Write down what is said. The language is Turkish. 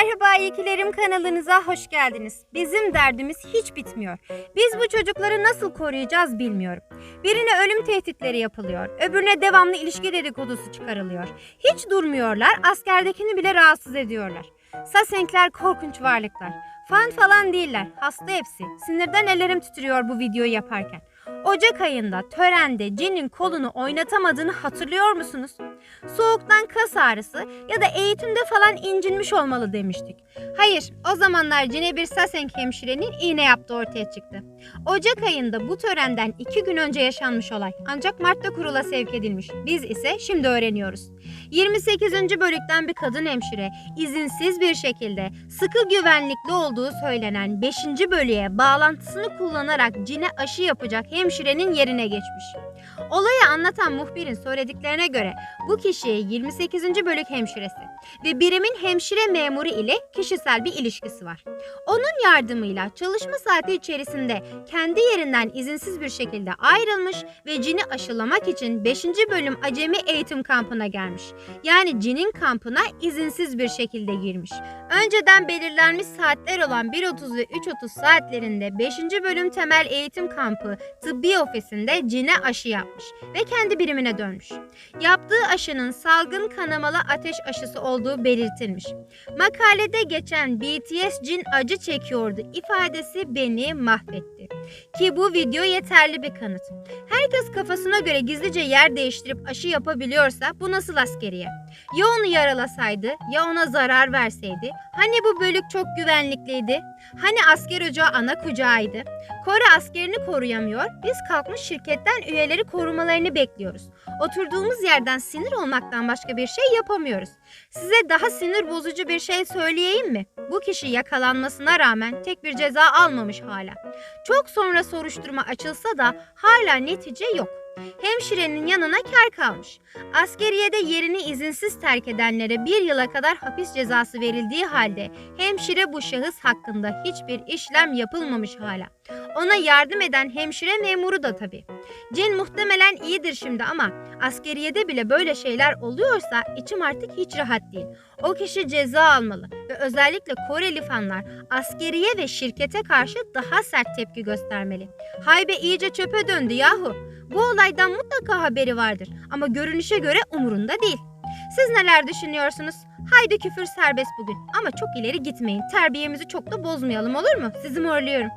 Merhaba iyikilerim kanalınıza hoş geldiniz. Bizim derdimiz hiç bitmiyor. Biz bu çocukları nasıl koruyacağız bilmiyorum. Birine ölüm tehditleri yapılıyor, öbürüne devamlı ilişki dedikodusu çıkarılıyor. Hiç durmuyorlar, askerdekini bile rahatsız ediyorlar. Sasenkler korkunç varlıklar. Fan falan değiller, hasta hepsi. Sinirden ellerim titriyor bu videoyu yaparken. Ocak ayında törende Cin'in kolunu oynatamadığını hatırlıyor musunuz? Soğuktan kas ağrısı ya da eğitimde falan incinmiş olmalı demiştik. Hayır, o zamanlar Cin'e bir Sasenk hemşirenin iğne yaptığı ortaya çıktı. Ocak ayında bu törenden iki gün önce yaşanmış olay ancak Mart'ta kurula sevk edilmiş. Biz ise şimdi öğreniyoruz. 28. bölükten bir kadın hemşire izinsiz bir şekilde sıkı güvenlikli olduğu söylenen 5. bölüğe bağlantısını kullanarak Cin'e aşı yapacak hemşirenin yerine geçmiş. Olayı anlatan muhbirin söylediklerine göre bu kişiye 28. bölük hemşiresi ve birimin hemşire memuru ile kişisel bir ilişkisi var. Onun yardımıyla çalışma saati içerisinde kendi yerinden izinsiz bir şekilde ayrılmış ve cini aşılamak için 5. bölüm acemi eğitim kampına gelmiş. Yani cinin kampına izinsiz bir şekilde girmiş. Önceden belirlenmiş saatler olan 1.30 ve 3.30 saatlerinde 5. bölüm temel eğitim kampı tıbbi ofisinde cine aşı yapmış ve kendi birimine dönmüş. Yaptığı aşının salgın kanamalı ateş aşısı olduğu belirtilmiş. Makalede geçen BTS cin acı çekiyordu ifadesi beni mahvetti. Ki bu video yeterli bir kanıt. Herkes kafasına göre gizlice yer değiştirip aşı yapabiliyorsa bu nasıl askeriye? Ya onu yaralasaydı ya ona zarar verseydi? Hani bu bölük çok güvenlikliydi? Hani asker ocağı ana kucağıydı? Kore askerini koruyamıyor. Biz kalkmış şirketten üyeleri korumalarını bekliyoruz. Oturduğumuz yerden sinir olmaktan başka bir şey yapamıyoruz. Size daha sinir bozucu bir şey söyleyeyim mi? Bu kişi yakalanmasına rağmen tek bir ceza almamış hala. Çok sonra soruşturma açılsa da hala netice yok. Hemşirenin yanına kar kalmış. Askeriyede yerini izinsiz terk edenlere bir yıla kadar hapis cezası verildiği halde hemşire bu şahıs hakkında hiçbir işlem yapılmamış hala. Ona yardım eden hemşire memuru da tabii. Cin muhtemelen iyidir şimdi ama askeriyede bile böyle şeyler oluyorsa içim artık hiç rahat değil. O kişi ceza almalı ve özellikle Koreli fanlar askeriye ve şirkete karşı daha sert tepki göstermeli. Haybe iyice çöpe döndü yahu. Bu olaydan mutlaka haberi vardır ama görünüşe göre umurunda değil. Siz neler düşünüyorsunuz? Haydi küfür serbest bugün ama çok ileri gitmeyin. Terbiyemizi çok da bozmayalım olur mu? Sizi morluyorum.